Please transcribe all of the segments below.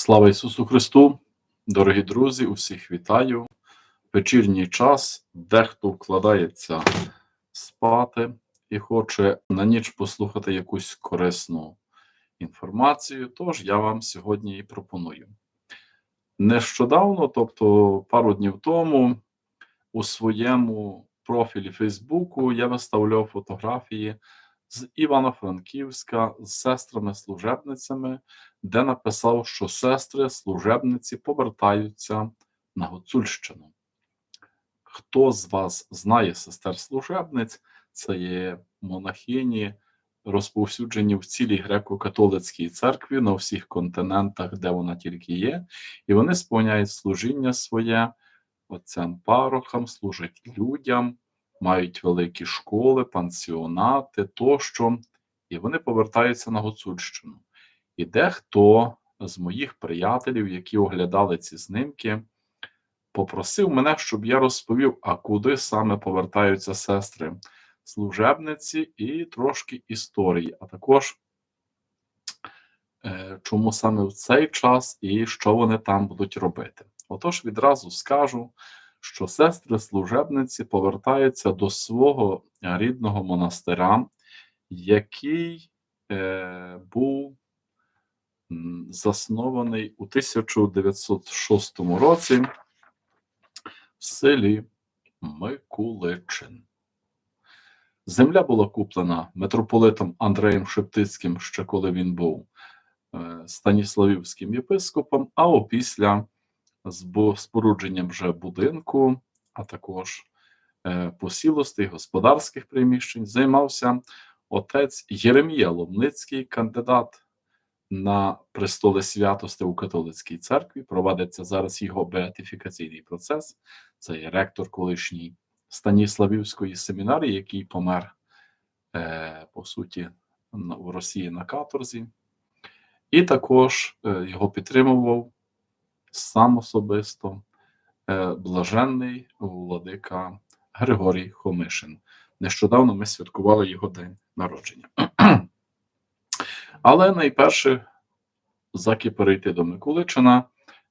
Слава Ісусу Христу! Дорогі друзі, усіх вітаю. Вечірній час дехто вкладається спати і хоче на ніч послухати якусь корисну інформацію. Тож я вам сьогодні і пропоную. Нещодавно, тобто пару днів тому, у своєму профілі Фейсбуку я виставляв фотографії з Івано-Франківська з сестрами-служебницями, де написав, що сестри-служебниці повертаються на Гуцульщину. Хто з вас знає сестер-служебниць, це є монахині, розповсюджені в цілій греко-католицькій церкві на всіх континентах, де вона тільки є, і вони сповняють служіння своє отцям парохам, служать людям мають великі школи, пансіонати тощо, і вони повертаються на Гуцульщину. І дехто з моїх приятелів, які оглядали ці знимки, попросив мене, щоб я розповів, а куди саме повертаються сестри служебниці, і трошки історії, а також е, чому саме в цей час і що вони там будуть робити. Отож, відразу скажу що сестри-служебниці повертаються до свого рідного монастиря, який е, був заснований у 1906 році в селі Микуличин. Земля була куплена митрополитом Андреєм Шептицьким, ще коли він був е, Станіславівським єпископом, а опісля з спорудженням вже будинку, а також е, посілостей, господарських приміщень, займався отець Єремія Ломницький, кандидат на престоли святости у католицькій церкві. Проводиться зараз його беатифікаційний процес. Це є ректор колишній Станіславівської семінарії, який помер е, по суті в Росії на каторзі, і також е, його підтримував сам особисто е, блаженний владика Григорій Хомишин. Нещодавно ми святкували його день народження. Але найперше, заки перейти до Миколичина,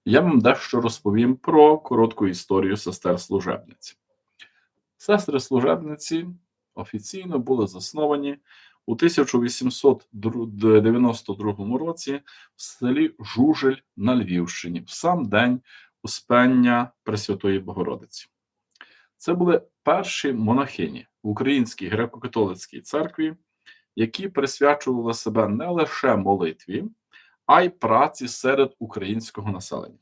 я вам дещо розповім про коротку історію сестер служебниць. Сестри служебниці офіційно були засновані у 1892 році в селі Жужель на Львівщині, в сам день Успення Пресвятої Богородиці. Це були перші монахині в Українській греко-католицькій церкві, які присвячували себе не лише молитві, а й праці серед українського населення.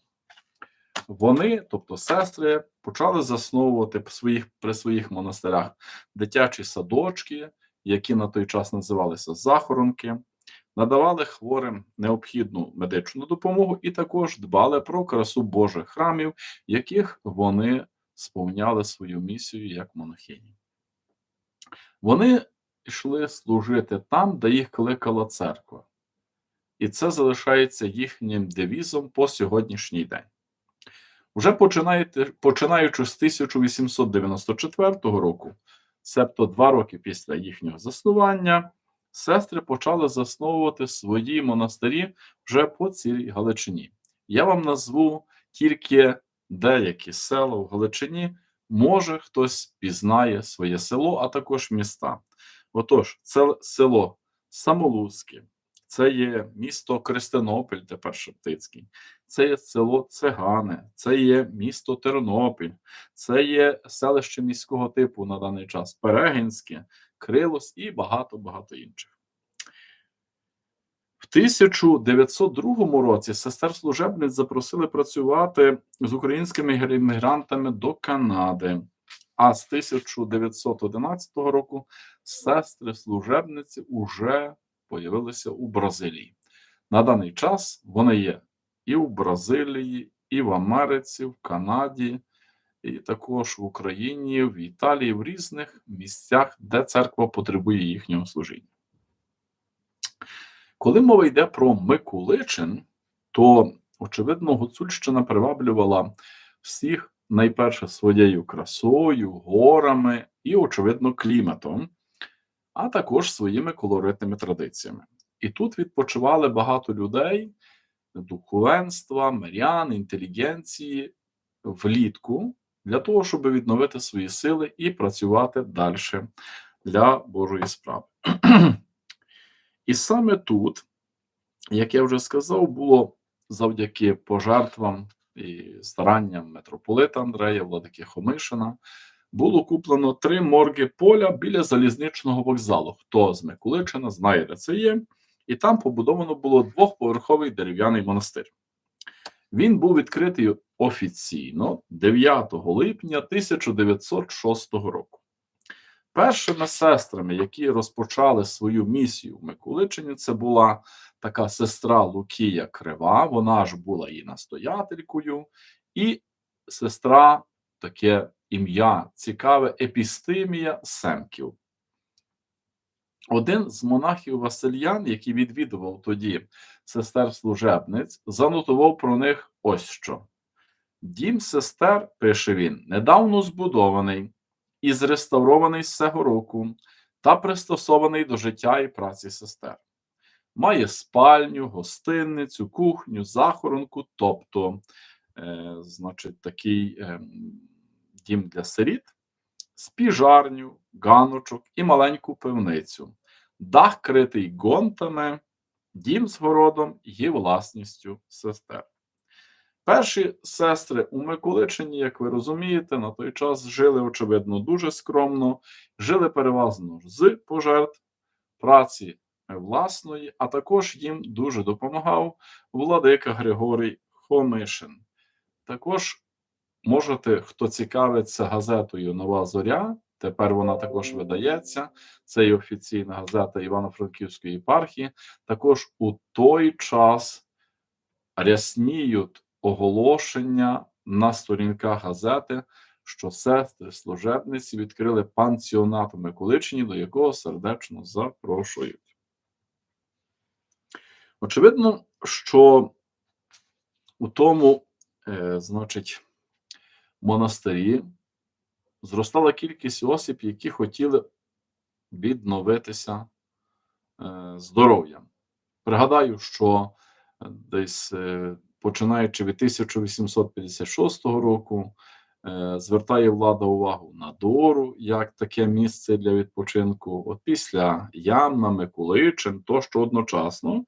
Вони, тобто сестри, почали засновувати своїх, при своїх монастирях дитячі садочки які на той час називалися захоронки, надавали хворим необхідну медичну допомогу і також дбали про красу Божих храмів, яких вони сповняли свою місію як монахині. Вони йшли служити там, де їх кликала церква. І це залишається їхнім девізом по сьогоднішній день. Вже починаючи з 1894 року, Себто два роки після їхнього заснування сестри почали засновувати свої монастирі вже по цілій Галичині. Я вам назву тільки деякі села в Галичині, може хтось пізнає своє село, а також міста. Отож, це село Самолузьке, це є місто Крестинопіль, тепер Шептицький, це є село Цегане, це є місто Тернопіль, це є селище міського типу на даний час Перегінське, Крилос і багато-багато інших. В 1902 році сестер служебниць запросили працювати з українськими іммігрантами до Канади. А з 1911 року сестри служебниці уже появилися у Бразилії. На даний час вони є і в Бразилії, і в Америці, в Канаді, і також в Україні, в Італії, в різних місцях, де церква потребує їхнього служіння. Коли мова йде про Микуличин, то, очевидно, Гуцульщина приваблювала всіх найперше своєю красою, горами і, очевидно, кліматом а також своїми колоритними традиціями. І тут відпочивали багато людей духовенства, мирян, інтелігенції влітку для того, щоб відновити свої сили і працювати далі для Божої справи. І саме тут, як я вже сказав, було завдяки пожертвам і старанням митрополита Андрея, владики Хомишина, було куплено три морги поля біля залізничного вокзалу. Хто з Миколичина знає, де це є, і там побудовано було двохповерховий дерев'яний монастир. Він був відкритий офіційно 9 липня 1906 року. Першими сестрами, які розпочали свою місію в Миколичині, це була така сестра Лукія Крива, вона ж була і настоятелькою, і сестра, таке ім'я цікаве, Епістимія Семків. Один з монахів Васильян, який відвідував тоді сестер служебниць, занотував про них ось що. Дім сестер, пише він, недавно збудований і зреставрований з цього року та пристосований до життя і праці сестер. Має спальню, гостинницю, кухню, захоронку, тобто, е, значить, такий е, дім для сиріт, спіжарню, ганочок і маленьку пивницю. Дах критий гонтами, дім з городом є власністю сестер. Перші сестри у Миколичині, як ви розумієте, на той час жили, очевидно, дуже скромно, жили переважно з пожертв, праці власної, а також їм дуже допомагав владика Григорій Хомишин. Також можете, хто цікавиться газетою Нова Зоря, тепер вона також видається. Це і офіційна газета Івано-Франківської єпархії. Також у той час рясніють оголошення на сторінках газети, що сестри служебниці відкрили пансіонат у Миколичині, до якого сердечно запрошують. Очевидно, що у тому, е, значить, монастирі зростала кількість осіб, які хотіли відновитися е, здоров'ям. Пригадаю, що десь е, починаючи від 1856 року, е, звертає влада увагу на Дору як таке місце для відпочинку. От після Ямна, Миколичин, тощо одночасно.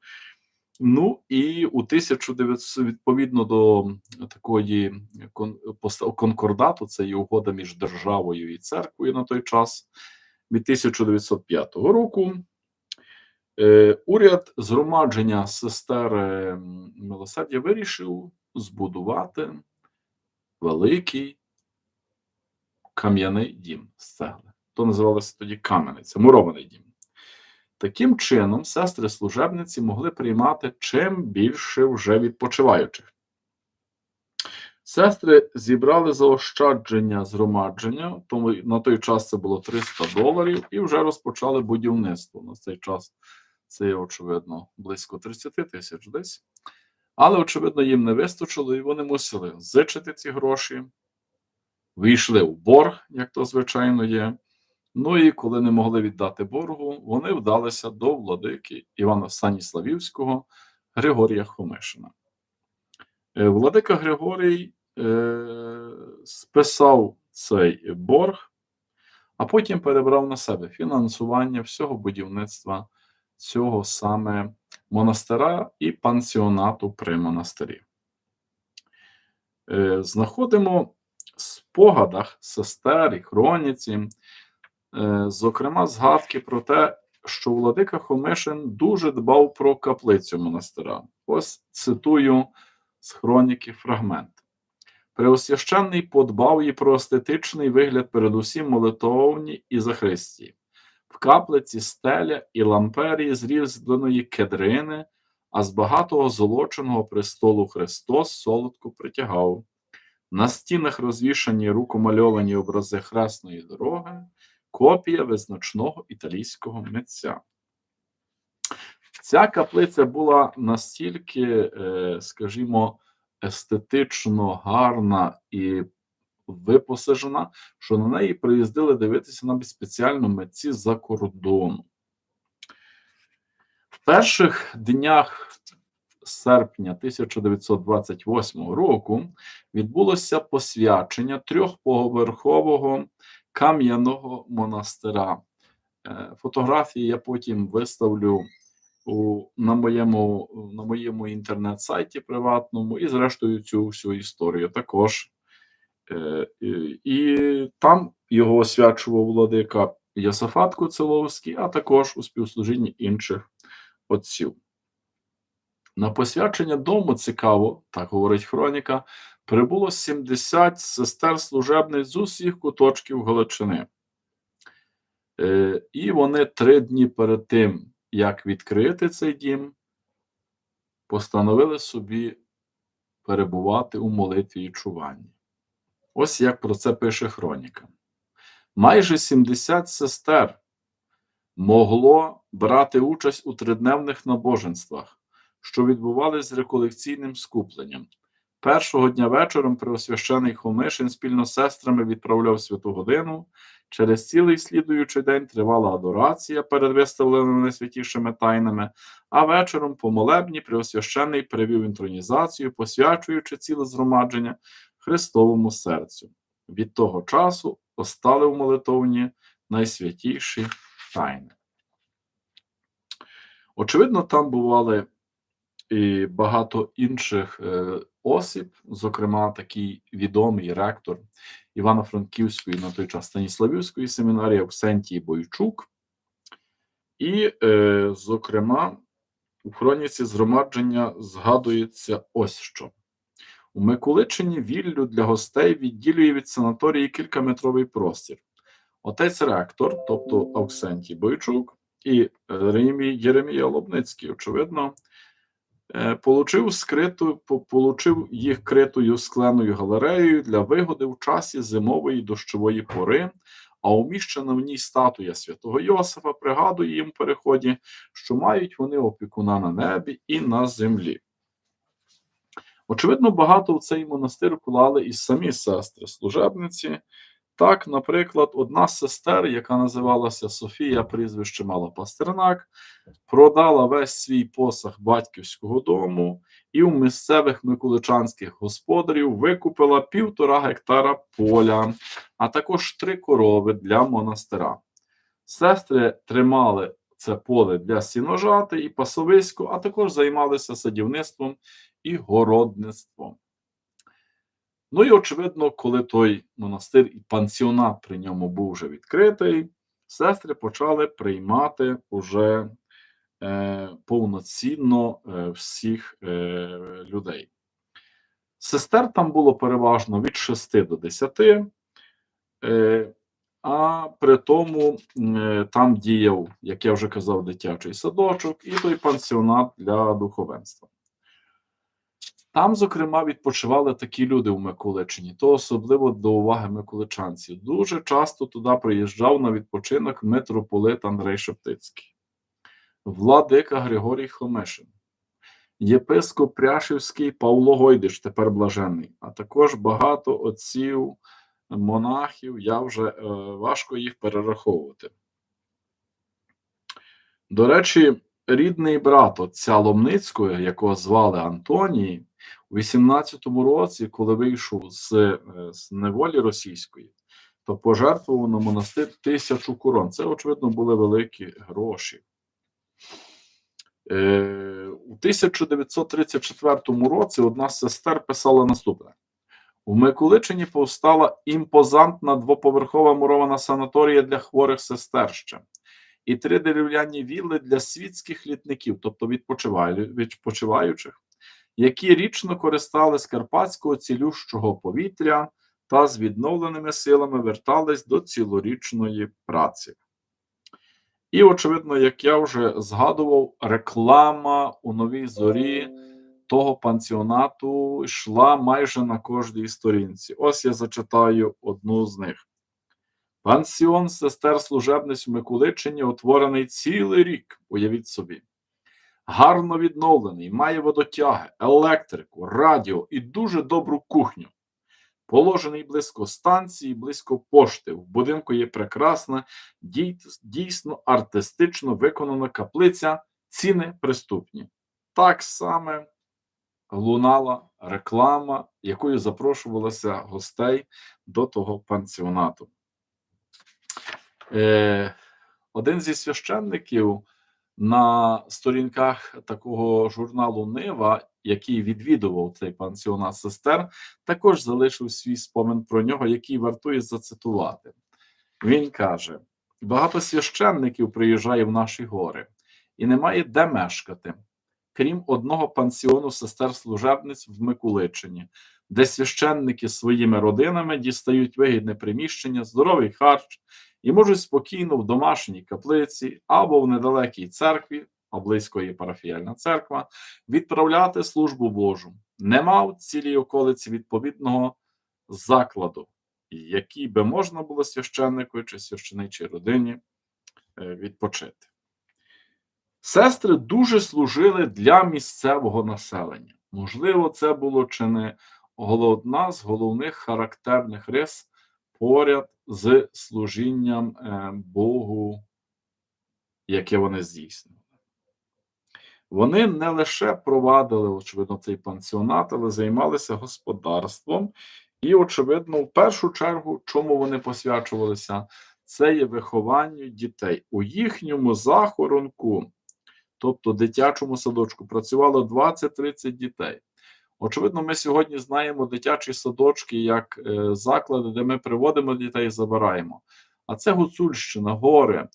Ну і у 1900, відповідно до такої конкордату, це і угода між державою і церквою на той час від 1905 року. Е, уряд згромадження сестер е, милосердя вирішив збудувати великий кам'яний дім з цегли. То називалося тоді кам'яний, мурований дім. Таким чином, сестри служебниці могли приймати чим більше вже відпочиваючих. Сестри зібрали заощадження згромадження, тому на той час це було 300 доларів, і вже розпочали будівництво. На цей час це, очевидно, близько 30 тисяч десь. Але, очевидно, їм не вистачило, і вони мусили зичити ці гроші, вийшли в борг, як то звичайно є. Ну і коли не могли віддати боргу, вони вдалися до владики Івана Станіславівського Григорія Хомишина. Е, владика Григорій е, списав цей борг, а потім перебрав на себе фінансування всього будівництва цього саме монастира і пансіонату при монастирі. Е, знаходимо в спогадах сестер і хроніці. Е, зокрема, згадки про те, що Владика Хомишин дуже дбав про каплицю монастира. Ось цитую з хроніки фрагмент. Преосвященний подбав і про естетичний вигляд, передусім молитовні і захристі. В каплиці стеля і ламперії з кедрини, а з багатого золоченого престолу Христос солодко притягав. На стінах розвішані рукомальовані образи хресної дороги, копія визначного італійського митця. Ця каплиця була настільки, е, скажімо, естетично гарна і випосажена, що на неї приїздили дивитися навіть спеціально митці за кордону. В перших днях серпня 1928 року відбулося посвячення трьохповерхового кам'яного монастира. Е, Фотографії я потім виставлю у, на моєму, на моєму інтернет-сайті приватному, і зрештою цю всю історію також. Е, і, там його освячував владика Йосафат Коцеловський, а також у співслужінні інших отців. На посвячення дому цікаво, так говорить хроніка, прибуло 70 сестер служебниць з усіх куточків Галичини. Е, і вони три дні перед тим, як відкрити цей дім, постановили собі перебувати у молитві і чуванні. Ось як про це пише хроніка. Майже 70 сестер могло брати участь у тридневних набоженствах, що відбувались з реколекційним скупленням. Першого дня вечором Преосвящений Хомишин спільно з сестрами відправляв святу годину. Через цілий слідуючий день тривала адорація перед виставленими найсвятішими тайнами, а вечором по молебні Преосвящений привів інтронізацію, посвячуючи ціле згромадження Христовому серцю. Від того часу постали в молитовні найсвятіші тайни. Очевидно, там бували і багато інших е, осіб, зокрема, такий відомий ректор Івано-Франківської на той час Станіславівської семінарії Оксентій Бойчук. І, е, зокрема, у хроніці згромадження згадується ось що. У Миколичині віллю для гостей відділює від санаторії кількаметровий простір. Отець ректор, тобто Авксентій Бойчук, і Єремія Лобницький, очевидно, получив скриту, получив їх критою скленою галереєю для вигоди в часі зимової дощової пори, а уміщена в ній статуя святого Йосифа пригадує їм в переході, що мають вони опікуна на небі і на землі. Очевидно, багато в цей монастир вклали і самі сестри служебниці. Так, наприклад, одна з сестер, яка називалася Софія, прізвище мала Пастернак, продала весь свій посаг батьківського дому і у місцевих миколичанських господарів викупила півтора гектара поля, а також три корови для монастира. Сестри тримали це поле для сіножати і пасовисько, а також займалися садівництвом і городництвом. Ну і очевидно, коли той монастир і пансіонат при ньому був вже відкритий, сестри почали приймати уже е, повноцінно е, всіх е, людей. Сестер там було переважно від 6 до 10, е, а при тому е, там діяв, як я вже казав, дитячий садочок і той пансіонат для духовенства. Там, зокрема, відпочивали такі люди в Миколичині, то особливо до уваги миколичанців. Дуже часто туди приїжджав на відпочинок митрополит Андрей Шептицький, владика Григорій Хомешин, єпископ Пряшівський Павло Гойдиш, тепер блаженний, а також багато отців, монахів. Я вже е, важко їх перераховувати. До речі, рідний брат отця Ломницького, якого звали Антоній, у 18-му році, коли вийшов з, е, з неволі російської, то пожертвував на монастир тисячу корон. Це, очевидно, були великі гроші. Е, у 1934 році одна з сестер писала наступне: у Миколичині повстала імпозантна двоповерхова мурована санаторія для хворих сестерща і три дерев'яні вілли для світських літників, тобто відпочиваючих, які річно користались карпатського цілющого повітря та з відновленими силами вертались до цілорічної праці. І, очевидно, як я вже згадував, реклама у новій зорі того пансіонату йшла майже на кожній сторінці. Ось я зачитаю одну з них. Пансіон сестер служебниць в Миколичині утворений цілий рік, уявіть собі. Гарно відновлений, має водотяги, електрику, радіо і дуже добру кухню. Положений близько станції, близько пошти. В будинку є прекрасна, дійсно артистично виконана каплиця, ціни приступні. Так саме лунала реклама, якою запрошувалося гостей до того пансіонату. Е, один зі священників на сторінках такого журналу Нива, який відвідував цей пансіонат сестер, також залишив свій спомин про нього, який вартує зацитувати. Він каже: багато священників приїжджає в наші гори, і немає де мешкати, крім одного пансіону сестер служебниць в Микуличині, де священники своїми родинами дістають вигідне приміщення, здоровий харч і можуть спокійно в домашній каплиці або в недалекій церкві, а близько є парафіяльна церква, відправляти службу Божу. Нема в цілій околиці відповідного закладу, який би можна було священнику чи священичій родині е, відпочити. Сестри дуже служили для місцевого населення. Можливо, це було чи не одна з головних характерних рис поряд з служінням е, Богу, яке вони здійснювали. Вони не лише провадили, очевидно, цей пансіонат, але займалися господарством. І, очевидно, в першу чергу, чому вони посвячувалися, це є вихованню дітей. У їхньому захоронку, тобто дитячому садочку, працювало 20-30 дітей. Очевидно, ми сьогодні знаємо дитячі садочки як е, заклади, де ми приводимо дітей і забираємо. А це Гуцульщина, гори.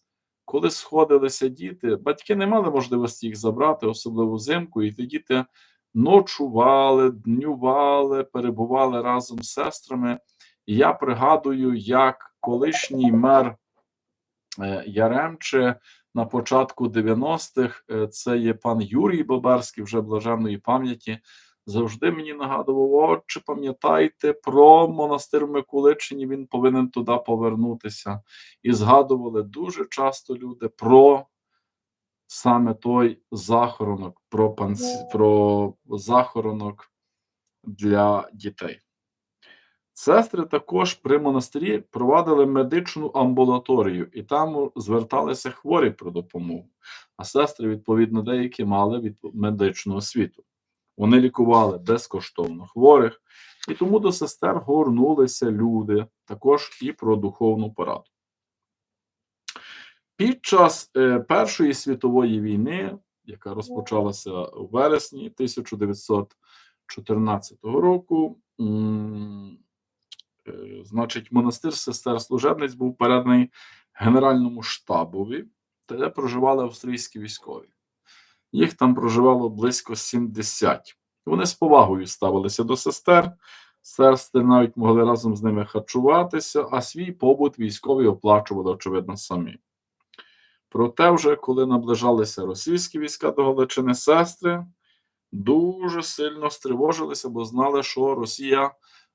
Коли сходилися діти, батьки не мали можливості їх забрати, особливо взимку, і тоді діти ночували, днювали, перебували разом з сестрами. І я пригадую, як колишній мер е, Яремче на початку 90-х, е, це є пан Юрій Боберський, вже блаженної пам'яті, завжди мені нагадував: О, чи пам'ятаєте про монастир в Миколичині, він повинен туди повернутися. І згадували дуже часто люди про саме той захоронок, про, панс... про захоронок для дітей. Сестри також при монастирі провадили медичну амбулаторію, і там зверталися хворі про допомогу. А сестри, відповідно, деякі мали від медичну освіту. Вони лікували безкоштовно хворих, і тому до сестер горнулися люди також і про духовну пораду. Під час е, Першої світової війни, яка розпочалася у вересні 1914 року, е, значить, монастир сестер служебниць був переданий Генеральному штабові, де проживали австрійські військові. Їх там проживало близько 70. Вони з повагою ставилися до сестер. Сестри навіть могли разом з ними харчуватися, а свій побут військові оплачували, очевидно, самі. Проте, вже коли наближалися російські війська до Галичини, сестри дуже сильно стривожилися, бо знали, що Росія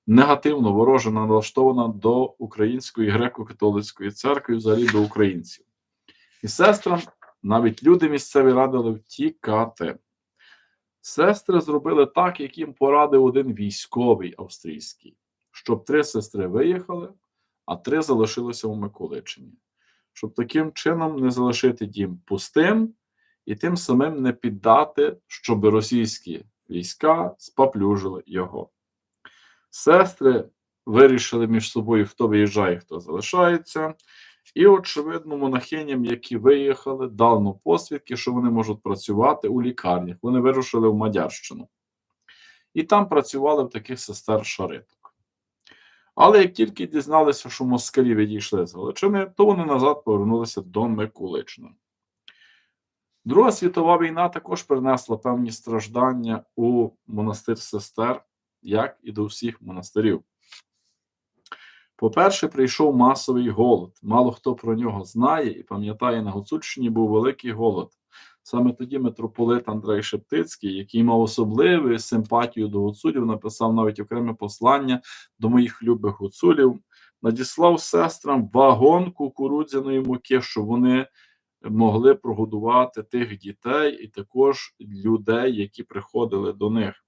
негативно вороже налаштована до Української греко-католицької церкви, взагалі до українців. І сестрам навіть люди місцеві радили втікати. Сестри зробили так, як їм порадив один військовий австрійський, щоб три сестри виїхали, а три залишилися у Миколичині. Щоб таким чином не залишити дім пустим і тим самим не піддати, щоб російські війська споплюжили його. Сестри вирішили між собою, хто виїжджає, хто залишається. І, очевидно, монахиням, які виїхали, дано посвідки, що вони можуть працювати у лікарнях. Вони вирушили в Мадярщину. І там працювали в таких сестер шариток. Але як тільки дізналися, що москалі відійшли з Галичини, то вони назад повернулися до Микуличина. Друга світова війна також принесла певні страждання у монастир сестер, як і до всіх монастирів. По-перше, прийшов масовий голод. Мало хто про нього знає і пам'ятає, на Гуцульщині був великий голод. Саме тоді митрополит Андрей Шептицький, який мав особливу симпатію до гуцулів, написав навіть окреме послання до моїх любих гуцулів, надіслав сестрам вагон кукурудзяної муки, щоб вони могли прогодувати тих дітей і також людей, які приходили до них.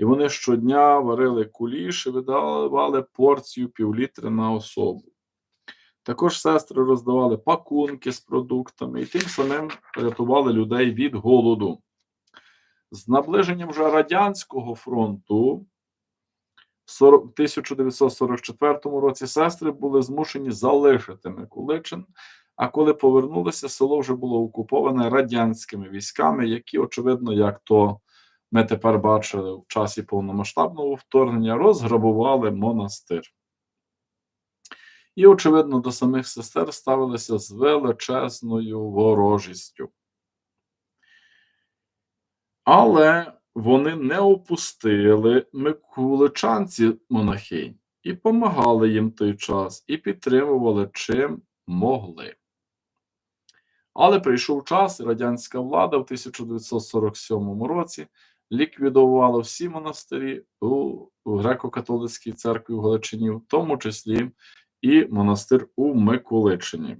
І вони щодня варили куліш і видавали порцію півлітри на особу. Також сестри роздавали пакунки з продуктами і тим самим рятували людей від голоду. З наближенням вже радянського фронту в 1944 році сестри були змушені залишити Миколичин. А коли повернулися, село вже було окуповане радянськими військами, які, очевидно, як то ми тепер бачили в часі повномасштабного вторгнення, розграбували монастир. І, очевидно, до самих сестер ставилися з величезною ворожістю. Але вони не опустили микуличанці монахинь і помагали їм той час, і підтримували чим могли. Але прийшов час, і радянська влада в 1947 році ліквідувала всі монастирі у греко-католицькій церкві в Галичині, в тому числі і монастир у Миколичині.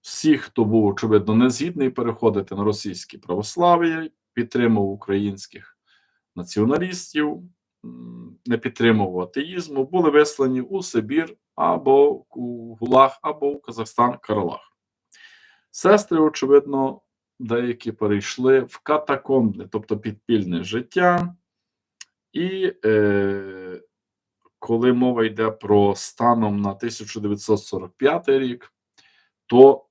Всі, хто був, очевидно, не згідний переходити на російське православ'я, підтримував українських націоналістів, не підтримував атеїзму, були вислані у Сибір або у Гулаг, або у Казахстан Каралах. Сестри, очевидно, деякі перейшли в катакомбне, тобто підпільне життя. І е, коли мова йде про станом на 1945 рік, то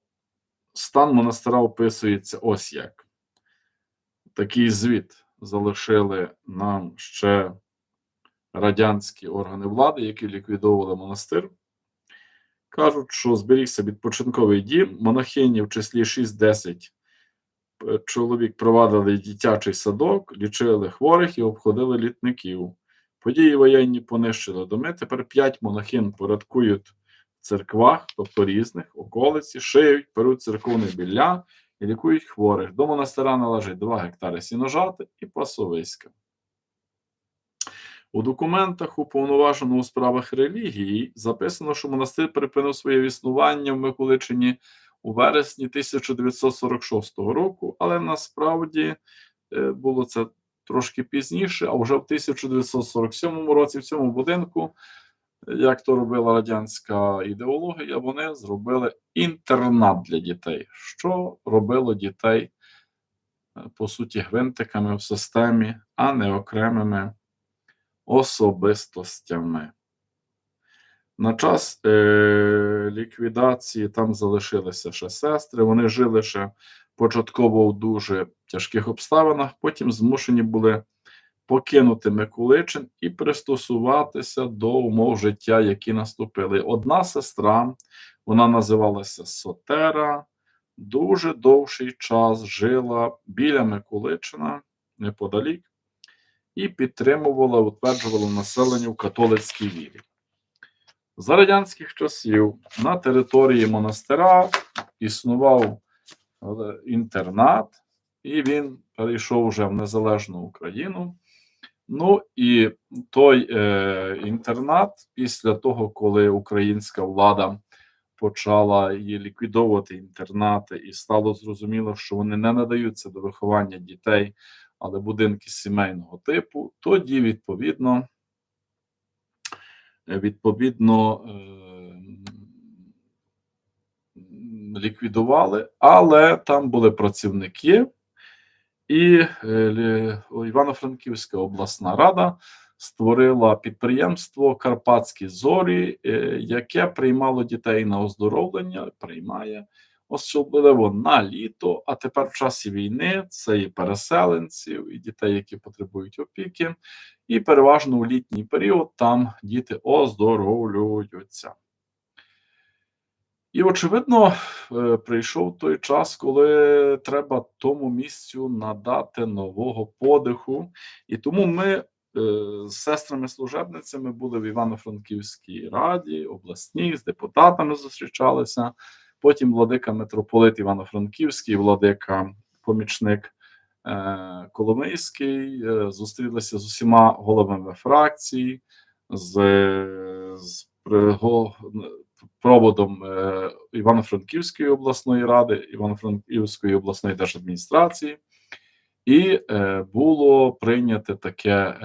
стан монастира описується ось як. Такий звіт залишили нам ще радянські органи влади, які ліквідовували монастир. Кажуть, що зберігся відпочинковий дім, монахині в числі 6-10 е, чоловік провадили дитячий садок, лічили хворих і обходили літників. Події воєнні понищили доми. Тепер 5 монахин порядкують в церквах, тобто різних, околиці, шиють, перуть церковне білля і лікують хворих. До монастира належить 2 гектари сіножати і пасовиська. У документах уповноваженого у справах релігії записано, що монастир припинив своє існування в Миколичині у вересні 1946 року, але насправді е, було це трошки пізніше, а вже в 1947 році в цьому будинку, як то робила радянська ідеологія, вони зробили інтернат для дітей, що робило дітей, е, по суті, гвинтиками в системі, а не окремими особистостями. На час е, ліквідації там залишилися ще сестри. Вони жили ще початково в дуже тяжких обставинах, потім змушені були покинути Миколичин і пристосуватися до умов життя, які наступили. Одна сестра, вона називалася Сотера, дуже довший час жила біля Миколичина неподалік і підтримувала, утверджувала населення в католицькій вірі. За радянських часів на території монастира існував інтернат, і він перейшов вже в незалежну Україну. Ну і той е, інтернат, після того, коли українська влада почала її ліквідовувати інтернати, і стало зрозуміло, що вони не надаються до виховання дітей, але будинки сімейного типу, тоді, відповідно, відповідно, е, ліквідували, але там були працівники, і е, Івано-Франківська обласна рада створила підприємство Карпатські зорі, е, яке приймало дітей на оздоровлення, приймає особливо на літо, а тепер в часі війни це і переселенців, і дітей, які потребують опіки, і переважно у літній період там діти оздоровлюються. І, очевидно, е, прийшов той час, коли треба тому місцю надати нового подиху. І тому ми е, з сестрами-служебницями були в Івано-Франківській раді, обласній, з депутатами зустрічалися. Потім владика митрополит Івано-Франківський, владика помічник е, Коломийський, е, зустрілися з усіма головами фракцій, з, з проводом е, Івано-Франківської обласної ради, Івано-Франківської обласної держадміністрації, і було прийнято таке,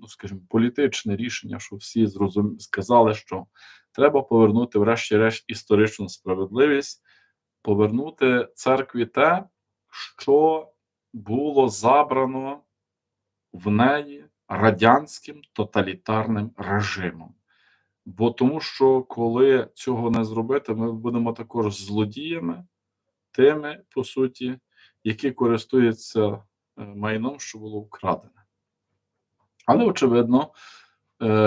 ну скажімо, політичне рішення, що всі зрозум... сказали, що треба повернути, врешті-решт, історичну справедливість, повернути церкві те, що було забрано в неї радянським тоталітарним режимом. Бо тому що коли цього не зробити, ми будемо також злодіями, тими, по суті, які користуються е, майном, що було вкрадене. Але, очевидно,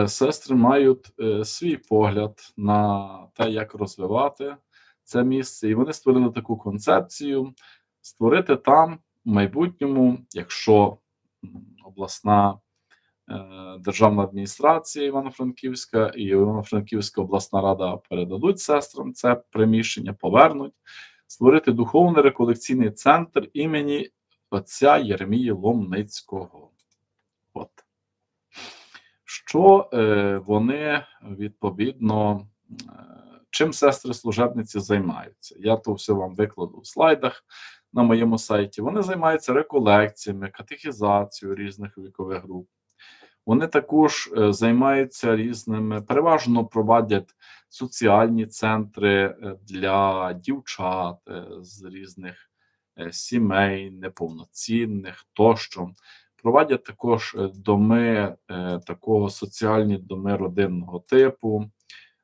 сестри мають е, свій погляд на те, як розвивати це місце, і вони створили таку концепцію: створити там в майбутньому, якщо обласна е, державна адміністрація Івано-Франківська і Івано-Франківська обласна рада передадуть сестрам це приміщення, повернуть, створити духовний реколекційний центр імені отця Єремії Ломницького. От. Що е, вони відповідно, е, чим сестри служебниці займаються? Я то все вам викладу в слайдах на моєму сайті. Вони займаються реколекціями, катехізацією різних вікових груп. Вони також е, займаються різними, переважно проводять соціальні центри для дівчат з різних сімей, неповноцінних тощо. Проводять також е, доми е, такого соціальні доми родинного типу,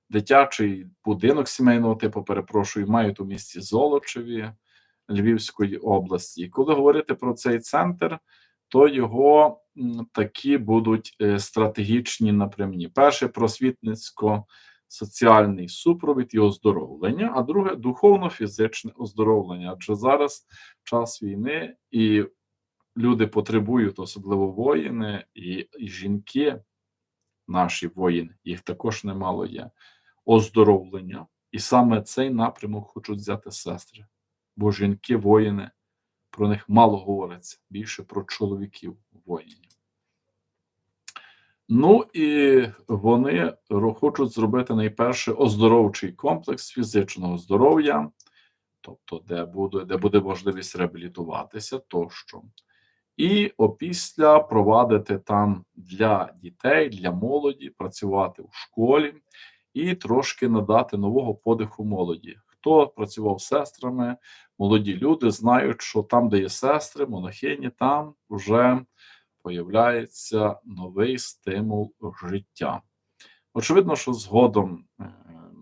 дитячий будинок сімейного типу, перепрошую, мають у місті Золочеві Львівської області. І коли говорити про цей центр, то його такі будуть е, стратегічні напрямні. Перше просвітницько-соціальний супровід і оздоровлення, а друге духовно-фізичне оздоровлення. Адже зараз час війни і люди потребують, особливо воїни і, і жінки, наші воїни, їх також немало є, оздоровлення. І саме цей напрямок хочуть взяти сестри. Бо жінки, воїни, про них мало говориться, більше про чоловіків воїнів. Ну і вони хочуть зробити найперше оздоровчий комплекс фізичного здоров'я, тобто, де буде, де буде можливість реабілітуватися тощо. І опісля провадити там для дітей, для молоді, працювати у школі і трошки надати нового подиху молоді. Хто працював сестрами, молоді люди знають, що там, де є сестри, монахині, там вже появляється новий стимул життя. Очевидно, що згодом, е,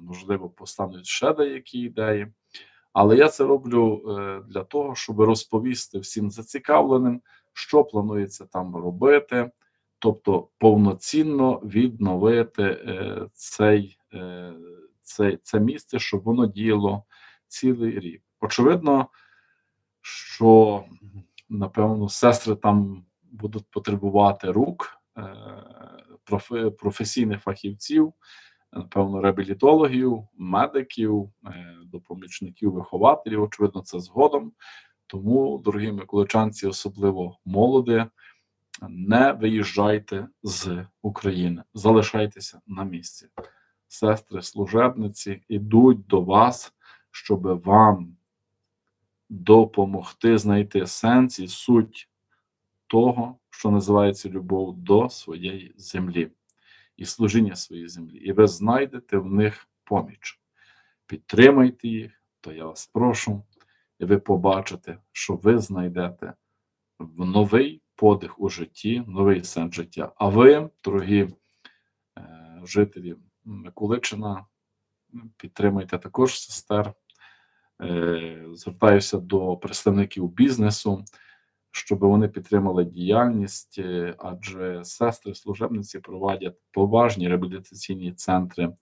можливо, постануть ще деякі ідеї, але я це роблю е, для того, щоб розповісти всім зацікавленим, що планується там робити, тобто повноцінно відновити е, цей, е, цей, це місце, щоб воно діяло цілий рік. Очевидно, що напевно сестри там будуть потребувати рук е, профе- професійних фахівців, напевно, реабілітологів, медиків, допомічників, вихователів. Очевидно, це згодом. Тому, дорогі миколичанці, особливо молоді, не виїжджайте з України, залишайтеся на місці. Сестри, служебниці ідуть до вас, щоб вам допомогти знайти сенс і суть того, що називається любов до своєї землі і служіння своїй землі. І ви знайдете в них поміч. Підтримайте їх, то я вас прошу, ви побачите, що ви знайдете новий подих у житті, новий сенс життя. А ви, дорогі е, жителі Миколичина, підтримуйте також сестер. Е, Звертаюся до представників бізнесу, щоб вони підтримали діяльність, е, адже сестри служебниці проводять поважні реабілітаційні центри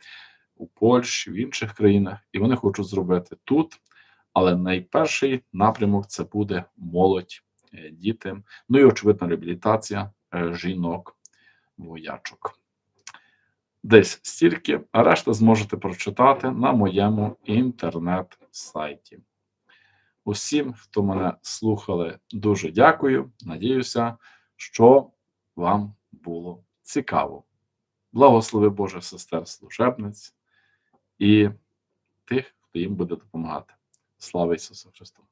у Польщі, в інших країнах, і вони хочуть зробити тут. Але найперший напрямок це буде молодь, е, діти, ну і очевидно, реабілітація е, жінок, воячок. Десь стільки, а решта зможете прочитати на моєму інтернет-сайті. Усім, хто мене слухали, дуже дякую. Надіюся, що вам було цікаво. Благослови Боже сестер служебниць і тих, хто їм буде допомагати. Слава Ісусу Христу!